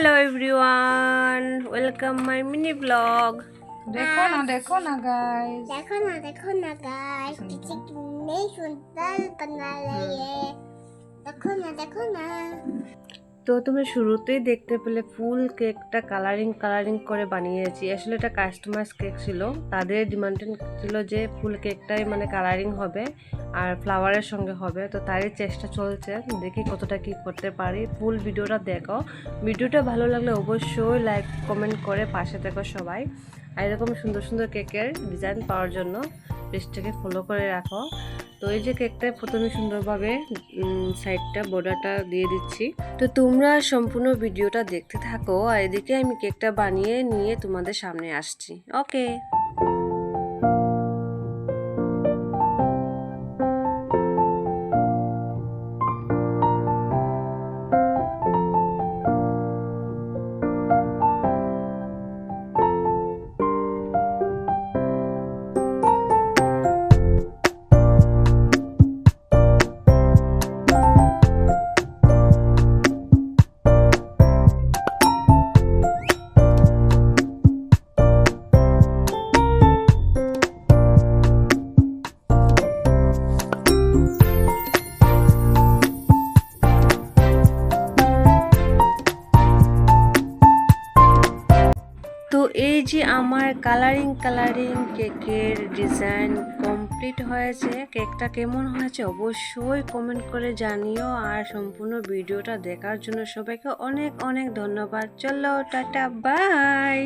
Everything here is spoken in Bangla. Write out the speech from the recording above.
hello everyone welcome my mini blog দেখো না দেখো না গাইস देखो ना देखो ना गाइस किसी कितने सुंदर बना रही है देखो ना देखो ना তো তুমি শুরুতেই দেখতে পেলে ফুল কেকটা কালারিং কালারিং করে বানিয়েছি। আসলে এটা কাস্টমাইজ কেক ছিল। তাদের ডিমান্ড ছিল যে ফুল কেকটাই মানে কালারিং হবে আর ফ্লাওয়ারের সঙ্গে হবে। তো তারই চেষ্টা চলছে। দেখি কতটা কি করতে পারি। ফুল ভিডিওটা দেখো। ভিডিওটা ভালো লাগলে অবশ্যই লাইক কমেন্ট করে পাশে দেখো সবাই। আর এরকম সুন্দর সুন্দর কেকের ডিজাইন পাওয়ার জন্য পেজটাকে ফলো করে রাখো। তো এই যে কেকটা প্রথমে সুন্দরভাবে সাইডটা বর্ডারটা দিয়ে দিচ্ছি। তো তোমরা সম্পূর্ণ ভিডিওটা দেখতে থাকো আর এদিকে আমি কেকটা বানিয়ে নিয়ে তোমাদের সামনে আসছি। ওকে তো এই যে আমার কালারিং কালারিং কেকের ডিজাইন কমপ্লিট হয়েছে কেকটা কেমন হয়েছে অবশ্যই কমেন্ট করে জানিও আর সম্পূর্ণ ভিডিওটা দেখার জন্য সবাইকে অনেক অনেক ধন্যবাদ। চলো, টাটা বাই